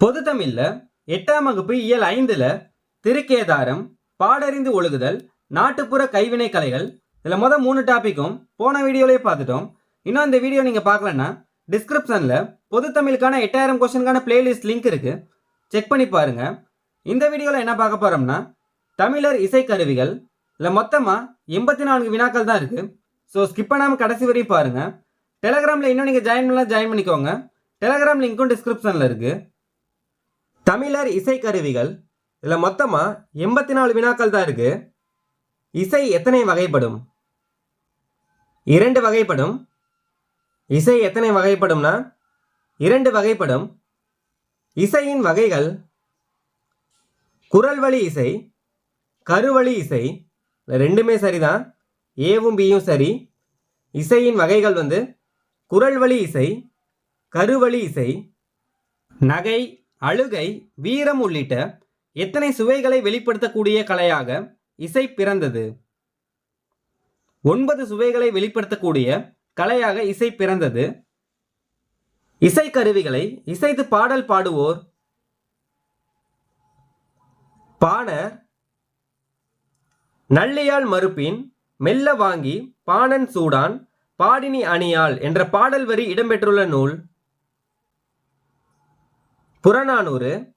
பொது தமிழ்ல எட்டாம் வகுப்பு இயல் ஐந்துல திருக்கேதாரம் பாடறிந்து ஒழுகுதல் நாட்டுப்புற கைவினை கலைகள் இதில் மொதல் மூணு டாப்பிக்கும் போன வீடியோலேயே பார்த்துட்டோம் இன்னும் இந்த வீடியோ நீங்கள் பார்க்கலன்னா டிஸ்கிரிப்ஷனில் பொது தமிழுக்கான எட்டாயிரம் கொஸ்டினுக்கான பிளேலிஸ்ட் லிங்க் இருக்கு. செக் பண்ணி பாருங்க. இந்த வீடியோவில் என்ன பார்க்க போறோம்னா தமிழர் இசைக்கருவிகள் இதில் மொத்தமாக எண்பத்தி நான்கு வினாக்கள் தான் இருக்கு. ஸோ ஸ்கிப் பண்ணாமல் கடைசி வரையும் பாருங்க. டெலகிராமில் இன்னும் நீங்கள் ஜாயின் பண்ணலாம் ஜாயின் பண்ணிக்கோங்க. டெலகிராம் லிங்க்கும் டிஸ்கிரிப்ஷனில் இருக்குது தமிழர் இசைக்கருவிகள் இதில் மொத்தமாக எண்பத்தி நாலு வினாக்கள் தான் இருக்கு. இசை எத்தனை வகைப்படும்? இரண்டு வகைப்படும். இசை எத்தனை வகைப்படும்னா இரண்டு வகைப்படும். இசையின் வகைகள் குரல் வழி இசை கருவழி இசை ரெண்டுமே சரிதான். ஏவும் பியும் சரி. இசையின் வகைகள் வந்து குரல் வழி இசை கருவழி இசை நகை அழுகை வீரம் உள்ளிட்ட எத்தனை சுவைகளை வெளிப்படுத்தக்கூடிய கலையாக இசை பிறந்தது? ஒன்பது சுவைகளை வெளிப்படுத்தக்கூடிய கலையாக இசை பிறந்தது. இசைக்கருவிகளை இசைத்து பாடல் பாடுவோர் பாணர் நள்ளியால் மறுப்பின் மெல்ல வாங்கி பாணன் சூடான் பாடினி அணியாள் என்ற பாடல் வரி இடம்பெற்றுள்ள நூல் புறநானூறு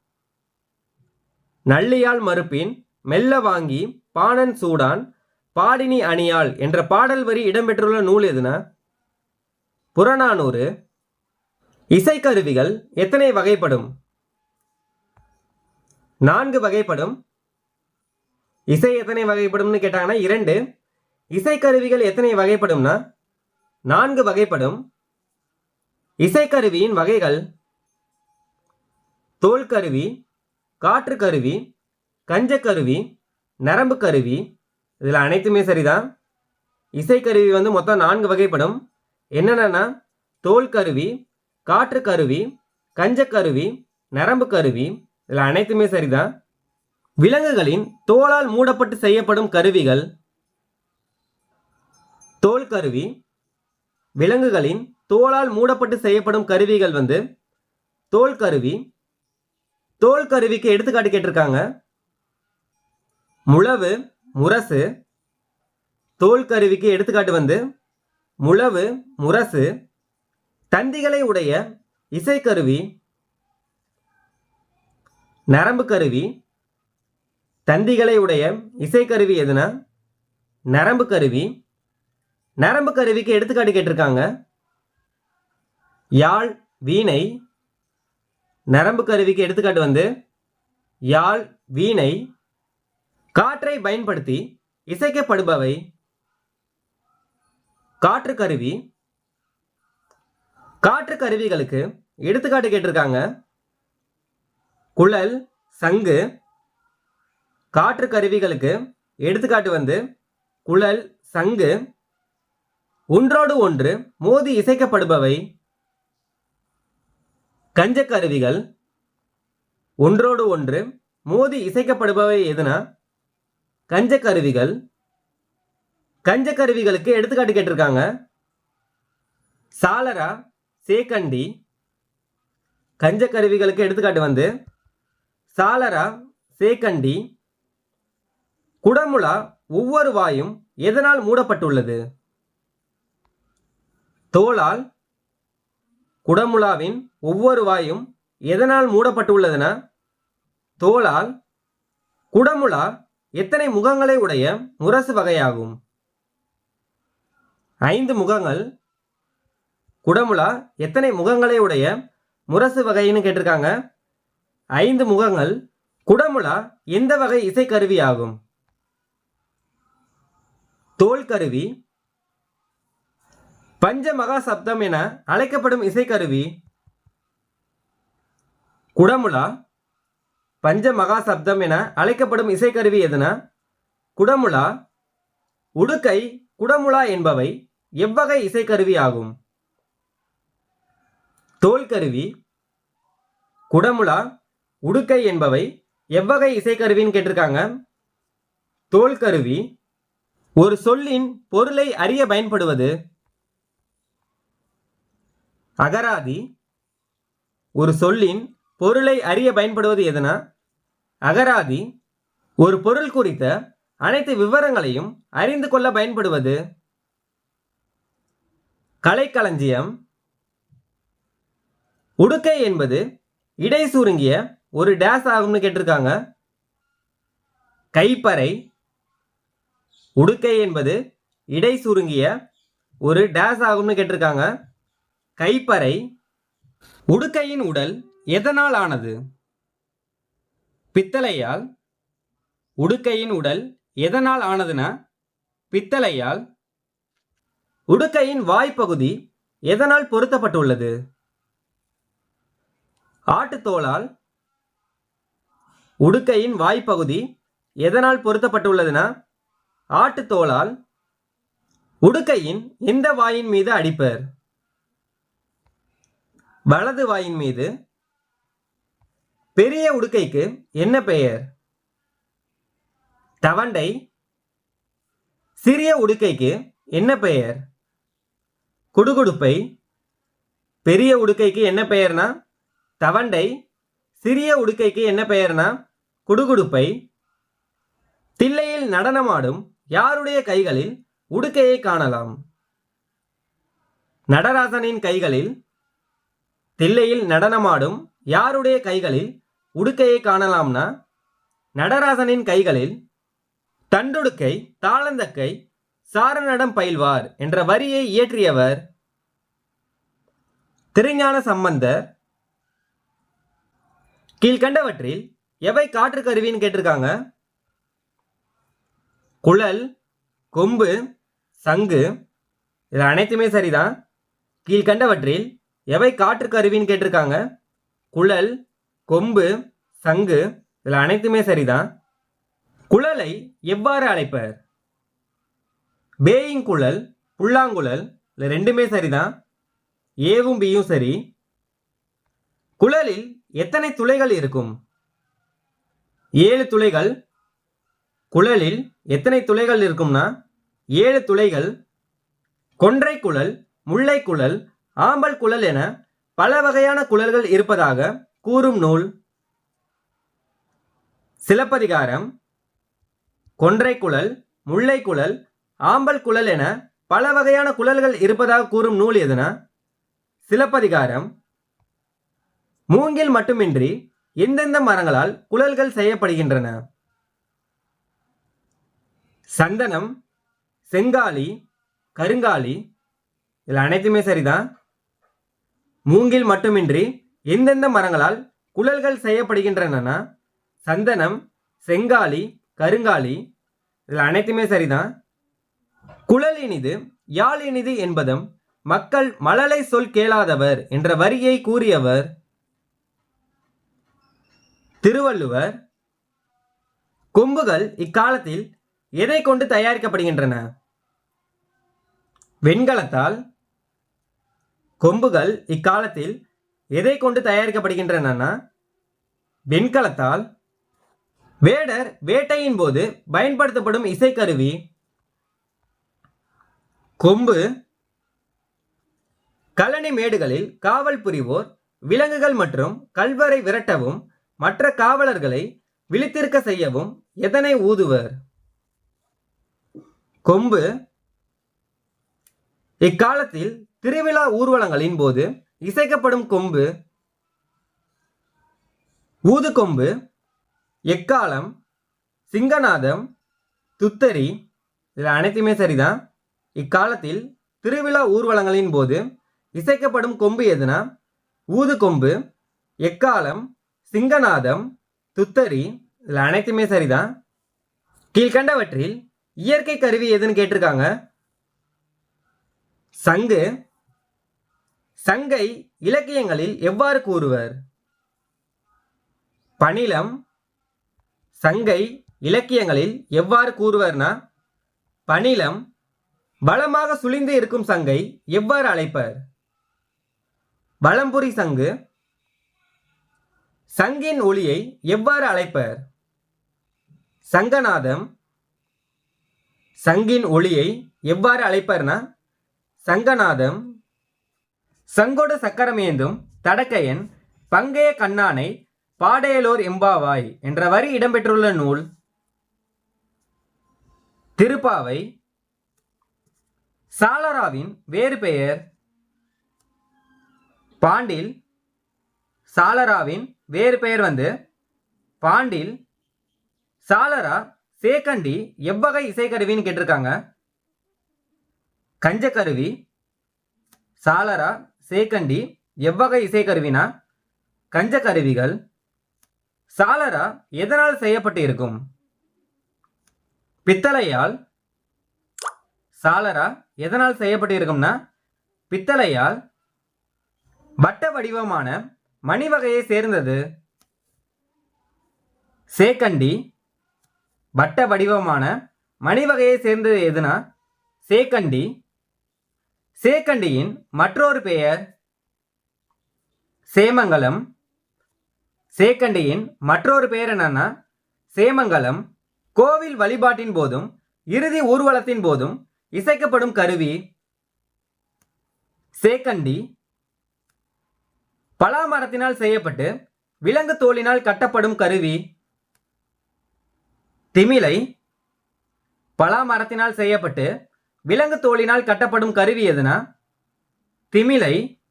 நள்ளியால் மறுப்பின் மெல்ல வாங்கி பாணன் சூடான் பாடினி அணியாள் என்ற பாடல் வரி இடம்பெற்றுள்ள நூல் எதுனா? புறநானூறு இசைக்கருவிகள் எத்தனை வகைப்படும்? நான்கு வகைப்படும். இசை எத்தனை வகைப்படும்னு கேட்டாங்கன்னா இரண்டு. இசைக்கருவிகள் எத்தனை வகைப்படும்னா? நான்கு வகைப்படும். இசைக்கருவியின் வகைகள் தோல் கருவி காற்று கருவி கஞ்சக்கருவி நரம்பு கருவி இதில் அனைத்துமே சரிதான். இசைக்கருவி வந்து மொத்தம் நான்கு வகைப்படும். என்னென்னா தோல் கருவி காற்று கருவி கஞ்சக்கருவி நரம்பு கருவி இதில் அனைத்துமே சரிதான். விலங்குகளின் தோலால் மூடப்பட்டு செய்யப்படும் கருவிகள். தோல் கருவி விலங்குகளின் தோலால் மூடப்பட்டு செய்யப்படும் கருவிகள் வந்து தோல் கருவி தோல் கருவிக்கு எடுத்துக்காட்டு கேட்டிருக்காங்க. முழவு முரசு. தோல் கருவிக்கு எடுத்துக்காட்டு வந்து முழவு முரசு. தந்திகளை உடைய இசைக்கருவி நரம்பு கருவி. தந்திகளை உடைய இசைக்கருவி எதுனா நரம்பு கருவி. நரம்பு கருவிக்கு எடுத்துக்காட்டு கேட்டிருக்காங்க. யாழ் வீணை. நரம்பு கருவிக்கு எடுத்துக்காட்டு வந்து யாழ் வீணை காற்றை பயன்படுத்தி இசைக்கப்படுபவை காற்று கருவி காற்று கருவிகளுக்கு எடுத்துக்காட்டு கேட்டிருக்காங்க. குழல் சங்கு காற்று கருவிகளுக்கு எடுத்துக்காட்டு வந்து குழல் சங்கு ஒன்றோடு ஒன்று மோதி இசைக்கப்படுபவை கஞ்சக்கருவிகள் ஒன்றோடு ஒன்று மோதி இசைக்கப்படுபவை எதுனா? கஞ்சக் கருவிகளுக்கு எடுத்துக்காட்டு கேட்டிருக்காங்க. சாலரா சேக்கண்டி கஞ்சக்கருவிகளுக்கு எடுத்துக்காட்டு வந்து சாலரா சேக்கண்டி குடமுழா ஒவ்வொரு வாயும் எதனால் மூடப்பட்டுள்ளது? தோளால் குடமுழாவின் ஒவ்வொரு வாயும் எதனால் மூடப்பட்டுள்ளதுனா? தோளால் குடமுழா எத்தனை முகங்களை உடைய முரசு வகையாகும்? ஐந்து முகங்கள். குடமுழா எத்தனை முகங்களை உடைய முரசு வகைன்னு கேட்டிருக்காங்க. ஐந்து முகங்கள். குடமுழா எந்த வகை இசைக்கருவி ஆகும்? தோல் கருவி பஞ்ச மகா சப்தம் என அழைக்கப்படும் இசைக்கருவி குடமுலா பஞ்ச மகா சப்தம் என அழைக்கப்படும் இசைக்கருவி எதுனா? குடமுலா உடுக்கை குடமுலா என்பவை எவ்வகை இசைக்கருவி ஆகும்? தோல் கருவி குடமுலா உடுக்கை என்பவை எவ்வகை இசைக்கருவின்னு கேட்டிருக்காங்க. தோல் கருவி ஒரு சொல்லின் பொருளை அறிய பயன்படுவது அகராதி ஒரு சொல்லின் பொருளை அறிய பயன்படுவது எதுனா? அகராதி ஒரு பொருள் குறித்த அனைத்து விவரங்களையும் அறிந்து கொள்ள பயன்படுவது? கலைக்களஞ்சியம் உடுக்கை என்பது இடை சுருங்கிய ஒரு டேஸ் ஆகும்னு கேட்டிருக்காங்க. கைப்பறை உடுக்கை என்பது இடை சுருங்கிய ஒரு டேஸ் ஆகும்னு கேட்டிருக்காங்க. கைப்பறை உடுக்கையின் உடல் எதனால் ஆனது? பித்தளையால் உடுக்கையின் உடல் எதனால் ஆனதுன்னா பித்தளையால் உடுக்கையின் வாய்ப்பகுதி எதனால் பொருத்தப்பட்டுள்ளது? ஆட்டுத்தோளால் உடுக்கையின் வாய்ப்பகுதி எதனால் பொருத்தப்பட்டுள்ளதுன்னா ஆட்டுத்தோளால் உடுக்கையின் எந்த வாயின் மீது அடிப்பர். வலது வாயின் மீது பெரிய உடுக்கைக்கு என்ன பெயர்? தவண்டை. சிறிய உடுக்கைக்கு என்ன பெயர்? குடுகுடுப்பை. பெரிய உடுக்கைக்கு என்ன பெயர்னா? தவண்டை. சிறிய உடுக்கைக்கு என்ன பெயர்னா? குடுகுடுப்பை. தில்லையில் நடனமாடும் யாருடைய கைகளில் உடுக்கையை காணலாம்? நடராசனின் கைகளில் தில்லையில் நடனமாடும் யாருடைய கைகளில் உடுக்கையை காணலாம்னா? நடராசனின் கைகளில் தண்டுடுக்கை தாளந்தக்கை சாரணடம் பயில்வார் என்ற வரியை இயற்றியவர் திருஞான சம்பந்தர். கீழ்கண்டவற்றில் எவை காற்று கருவின்னு கேட்டிருக்காங்க? குழல் கொம்பு சங்கு இது அனைத்துமே சரிதான். கீழ்கண்டவற்றில் எவை காற்றுக்கு அருவின்னு கேட்டிருக்காங்க? குழல் கொம்பு சங்கு இதில் அனைத்துமே சரிதான். குழலை எவ்வாறு அழைப்பர்? பேயிங் குழல் புல்லாங்குழல் இல்லை ரெண்டுமே சரிதான். ஏவும் பியும் சரி. குழலில் எத்தனை துளைகள் இருக்கும்? ஏழு துளைகள். குழலில் எத்தனை துளைகள் இருக்கும்னா? ஏழு துளைகள். கொன்றை குழல் முல்லை குழல் ஆம்பல் குழல் என பல வகையான குழல்கள் இருப்பதாக கூறும் நூல் சிலப்பதிகாரம் கொன்றை குழல் முல்லை குழல் ஆம்பல் குழல் என பல வகையான குழல்கள் இருப்பதாக கூறும் நூல் எதுனா? சிலப்பதிகாரம் மூங்கில் மட்டுமின்றி எந்தெந்த மரங்களால் குழல்கள் செய்யப்படுகின்றன? சந்தனம் செங்காலி கருங்காலி இதில் அனைத்துமே சரிதான். மூங்கில் மட்டுமின்றி எந்தெந்த மரங்களால் குழல்கள் செய்யப்படுகின்றனன்னா சந்தனம் செங்காலி கருங்காலி இதில் அனைத்துமே சரிதான். குழல் இனிது யாழ் இனிது என்பதும் மக்கள் மழலை சொல் கேளாதவர் என்ற வரியை கூறியவர் திருவள்ளுவர். கொம்புகள் இக்காலத்தில் எதை கொண்டு தயாரிக்கப்படுகின்றன? வெண்கலத்தால் கொம்புகள் இக்காலத்தில் எதை கொண்டு தயாரிக்கப்படுகின்றன வெண்கலத்தால். வேடர் வேட்டையின் போது பயன்படுத்தப்படும் இசைக்கருவி. கொம்பு. கழனி மேடுகளில் காவல் புரிவோர் விலங்குகள் மற்றும் கல்வரை விரட்டவும் மற்ற காவலர்களை விழித்திருக்க செய்யவும் எதனை ஊதுவர்? கொம்பு. இக்காலத்தில் திருவிழா ஊர்வலங்களின் போது இசைக்கப்படும் கொம்பு ஊது கொம்பு எக்காலம் சிங்கநாதம் துத்தரி இதில் அனைத்துமே சரிதான். இக்காலத்தில் திருவிழா ஊர்வலங்களின் போது இசைக்கப்படும் கொம்பு எதுனா? ஊதுகொம்பு எக்காலம் சிங்கநாதம் துத்தரி இதில் அனைத்துமே சரிதான். கீழ்கண்டவற்றில் இயற்கை கருவி எதுன்னு கேட்டிருக்காங்க? சங்கு சங்கை இலக்கியங்களில் எவ்வாறு கூறுவர்? பணிலம் சங்கை இலக்கியங்களில் எவ்வாறு கூறுவர்னா பணிலம் பலமாக சுழிந்து இருக்கும் சங்கை எவ்வாறு அழைப்பர்? பலம்புரி சங்கு சங்கின் ஒளியை எவ்வாறு அழைப்பர்? சங்கநாதம் சங்கின் ஒளியை எவ்வாறு அழைப்பர்னா சங்கநாதம் சங்கோடு சக்கரமேந்தும் தடக்கையன் பங்கைய கண்ணானை பாடையலோர் எம்பாவாய் என்ற வரி இடம்பெற்றுள்ள நூல் திருப்பாவை. சாலராவின் வேறு பெயர் பாண்டில். சாலராவின் வேறு பெயர் வந்து பாண்டில். சாலரா சேக்கண்டி எவ்வகை இசைக்கருவின்னு கேட்டிருக்காங்க. கஞ்சக்கருவி. சாலரா சேக்கண்டி எவ்வகை இசைக்கருவினா கஞ்சக்கருவிகள் சாலரா எதனால் செய்யப்பட்டு இருக்கும் பித்தளையால் சாலரா எதனால் செய்யப்பட்டு இருக்கும்னா பித்தளையால் வட்ட வடிவமான மணி வகையை சேர்ந்தது. சேக்கண்டி வட்ட வடிவமான மணி வகையை சேர்ந்தது எதுனா? சேக்கண்டி சேக்கண்டியின் மற்றொரு பெயர் சேமங்கலம். சேக்கண்டியின் மற்றொரு பெயர் என்னன்னா சேமங்கலம். கோவில் வழிபாட்டின் போதும் இறுதி ஊர்வலத்தின் போதும் இசைக்கப்படும் கருவி சேக்கண்டி. பலா மரத்தினால் செய்யப்பட்டு விலங்கு தோலினால் கட்டப்படும் கருவி திமிலை. பலா மரத்தினால் செய்யப்பட்டு விலங்கு தோளினால் கட்டப்படும் கருவி எதுனா? திமிலை.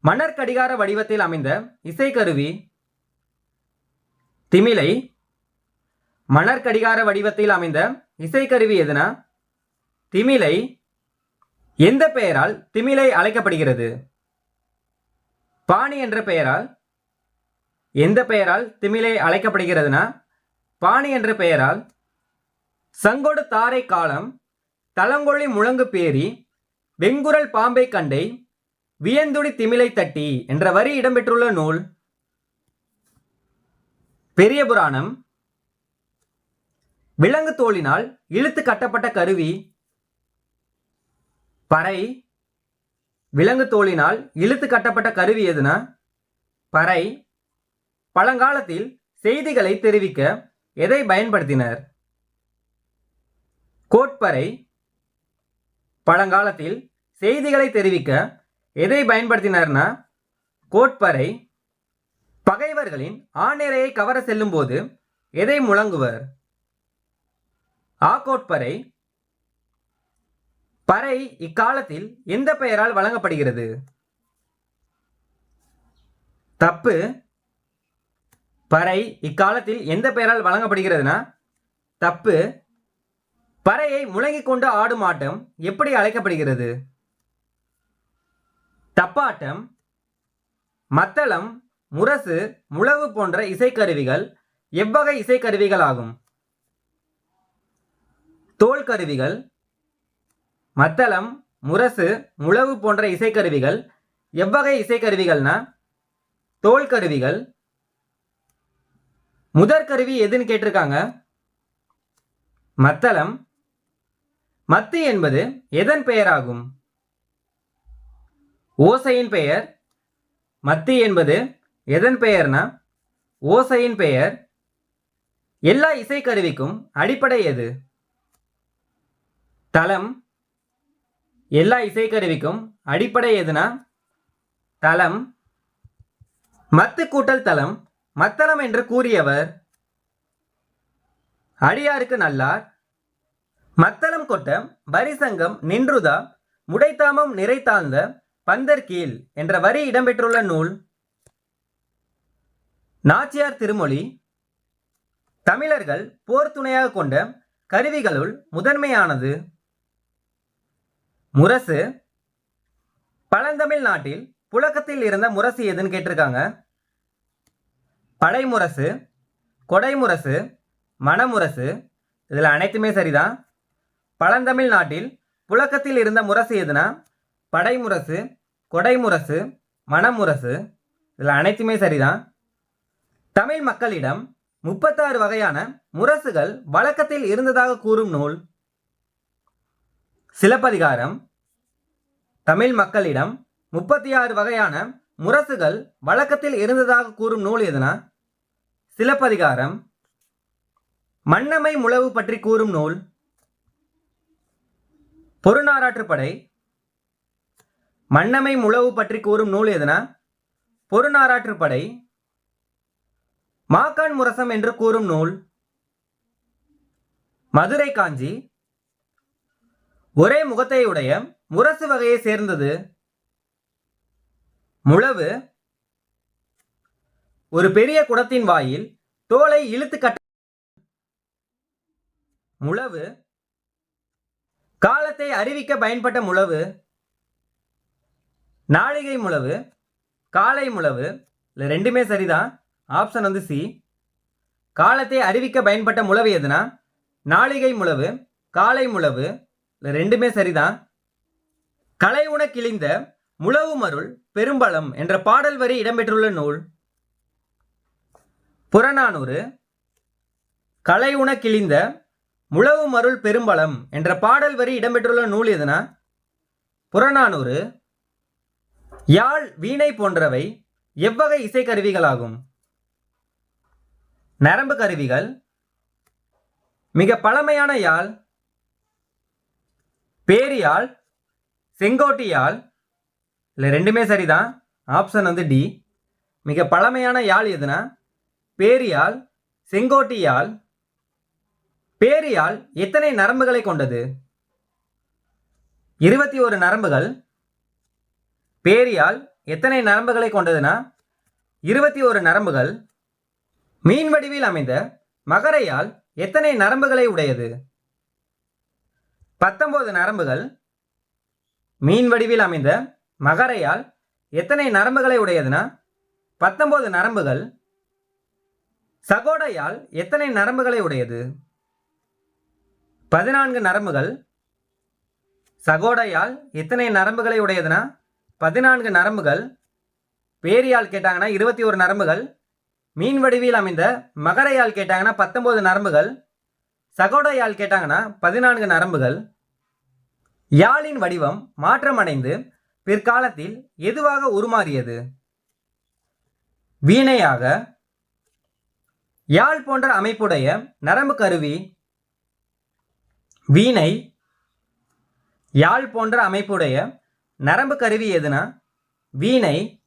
மன்னர் கடிகார வடிவத்தில் அமைந்த இசைக்கருவி. திமிலை. மன்னர் கடிகார வடிவத்தில் அமைந்த இசைக்கருவி எதுனா? திமிலை. எந்த பெயரால் திமிலை அழைக்கப்படுகிறது? பாணி என்ற பெயரால். எந்த பெயரால் திமிலை அழைக்கப்படுகிறதுனா? பாணி என்ற பெயரால். சங்கொடு தாரை காலம். தலங்கொழி முழங்கு பேரி வெங்குரல் பாம்பை கண்டை வியந்துடி திமிலை தட்டி என்ற வரி இடம்பெற்றுள்ள நூல். பெரிய புராணம். விலங்கு தோளினால் இழுத்து கட்டப்பட்ட கருவி. பறை. விலங்கு தோலினால் இழுத்து கட்டப்பட்ட கருவி எதுனா? பறை. பழங்காலத்தில் செய்திகளை தெரிவிக்க எதை பயன்படுத்தினர்? கோட்பறை. பழங்காலத்தில் செய்திகளை தெரிவிக்க எதை பயன்படுத்தினர்னா கோட்பறை பகைவர்களின் ஆணிரையை கவர செல்லும் போது எதை முழங்குவர்? ஆக்கோட்பறை பறை இக்காலத்தில் எந்த பெயரால் வழங்கப்படுகிறது? தப்பு. பறை இக்காலத்தில் எந்த பெயரால் வழங்கப்படுகிறதுனா தப்பு. பறையை முழங்கிக் கொண்டு ஆடும் ஆட்டம் எப்படி அழைக்கப்படுகிறது? தப்பாட்டம் மத்தளம் முரசு முழவு போன்ற இசைக்கருவிகள் எவ்வகை இசைக்கருவிகள் ஆகும்? தோல் கருவிகள் மத்தளம் முரசு முழவு போன்ற இசைக்கருவிகள் எவ்வகை இசைக்கருவிகள்னா? தோல் கருவிகள் முதற்கருவி எதுன்னு கேட்டிருக்காங்க? மத்தளம் மத்து என்பது எதன் பெயராகும்? ஓசையின் பெயர். மத்தி என்பது எதன் பெயர்னா? ஓசையின் பெயர். எல்லா இசைக்கருவிக்கும் அடிப்படை எது? தளம். எல்லா இசைக்கருவிக்கும் அடிப்படை எதுனா? தளம். மத்து கூட்டல் தளம். மத்தளம் என்று கூறியவர். அடியாருக்கு நல்லார். மத்தளம் கொட்ட வரிசங்கம் நின்றுதா? முடைத்தாமம் நிறைத்தாழ்ந்த பந்தர் கீழ் என்ற வரி இடம்பெற்றுள்ள நூல். நாச்சியார் திருமொழி. தமிழர்கள் போர் துணையாக கொண்ட கருவிகளுள் முதன்மையானது. முரசு. பழந்தமிழ் நாட்டில் புழக்கத்தில் இருந்த முரசு எதுன்னு கேட்டிருக்காங்க. படைமுரசு கொடைமுரசு மணமுரசு இதில் அனைத்துமே சரிதான். பழந்தமிழ் நாட்டில் புழக்கத்தில் இருந்த முரசு எதுனா? படைமுரசு கொடைமுரசு மணமுரசு இதில் அனைத்துமே சரிதான். தமிழ் மக்களிடம் முப்பத்தாறு வகையான முரசுகள் வழக்கத்தில் இருந்ததாக கூறும் நூல். சிலப்பதிகாரம். தமிழ் மக்களிடம் முப்பத்தி ஆறு வகையான முரசுகள் வழக்கத்தில் இருந்ததாக கூறும் நூல் எதுனா? சிலப்பதிகாரம். மன்னமை முழவு பற்றி கூறும் நூல். பொருநாராற்றுப்படை மன்னமை முழவு பற்றி கூறும் நூல் எதுனா? பொருநாராற்றுப்படை மாக்கான் முரசம் என்று கூறும் நூல். மதுரை காஞ்சி. ஒரே முகத்தையுடைய முரசு வகையை சேர்ந்தது. முழவு. ஒரு பெரிய குடத்தின் வாயில் தோலை இழுத்து கட்ட. முழவு. காலத்தை அறிவிக்க பயன்பட்ட முழவு நாழிகை முழவு காலை முழவு இல்லை ரெண்டுமே சரிதான். ஆப்ஷன் வந்து சி காலத்தை அறிவிக்க பயன்பட்ட முழவு எதுனா நாழிகை முழவு காலை முழவு இல்லை ரெண்டுமே சரிதான். கலை உண கிழிந்த முழவு மருள் பெரும்பலம் என்ற பாடல் வரி இடம்பெற்றுள்ள நூல். புறநானூறு. கலை உண கிழிந்த முழவு மருள் பெரும்பலம் என்ற பாடல் வரி இடம்பெற்றுள்ள நூல் எதுனா? புறநானூறு. யாழ் வீணை போன்றவை எவ்வகை இசைக்கருவிகளாகும்? நரம்பு கருவிகள். மிக பழமையான யாழ். பேரியாழ் செங்கோட்டி யாழ். இல்லை ரெண்டுமே சரிதான் ஆப்ஷன் வந்து டி. மிக பழமையான யாழ் எதுனா? பேரியாழ் செங்கோட்டி யாழ் பேரியால் எத்தனை நரம்புகளை கொண்டது? இருபத்தி ஒரு நரம்புகள். பேரியால் எத்தனை நரம்புகளை கொண்டதுன்னா இருபத்தி ஒரு நரம்புகள். மீன் வடிவில் அமைந்த மகரையால் எத்தனை நரம்புகளை உடையது? பத்தொன்பது நரம்புகள். மீன் வடிவில் அமைந்த மகரையால் எத்தனை நரம்புகளை உடையதுன்னா பத்தொன்பது நரம்புகள். சகோடையால் எத்தனை நரம்புகளை உடையது? பதினான்கு நரம்புகள். சகோடையால் எத்தனை நரம்புகளை உடையதுன்னா? பதினான்கு நரம்புகள். பேரியால் கேட்டாங்கன்னா இருபத்தி ஒரு நரம்புகள். மீன் வடிவில் அமைந்த மகரையால் கேட்டாங்கன்னா பத்தொம்போது நரம்புகள். சகோடையால் கேட்டாங்கன்னா பதினான்கு நரம்புகள். யாழின் வடிவம் மாற்றமடைந்து பிற்காலத்தில் எதுவாக உருமாறியது? வீணையாக. யாழ் போன்ற அமைப்புடைய நரம்பு கருவி வீணை யாழ் போன்ற அமைப்புடைய நரம்பு கருவி எதுனா? வீணை.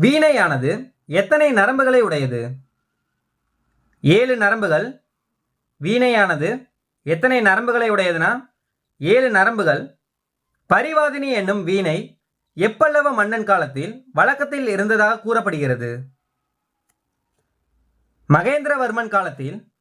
வீணையானது எத்தனை நரம்புகளை உடையது? ஏழு நரம்புகள். வீணையானது எத்தனை நரம்புகளை உடையதுனா? ஏழு நரம்புகள். பரிவாதினி என்னும் வீணை எப்பல்லவ மன்னன் காலத்தில் வழக்கத்தில் இருந்ததாக கூறப்படுகிறது. மகேந்திரவர்மன் காலத்தில்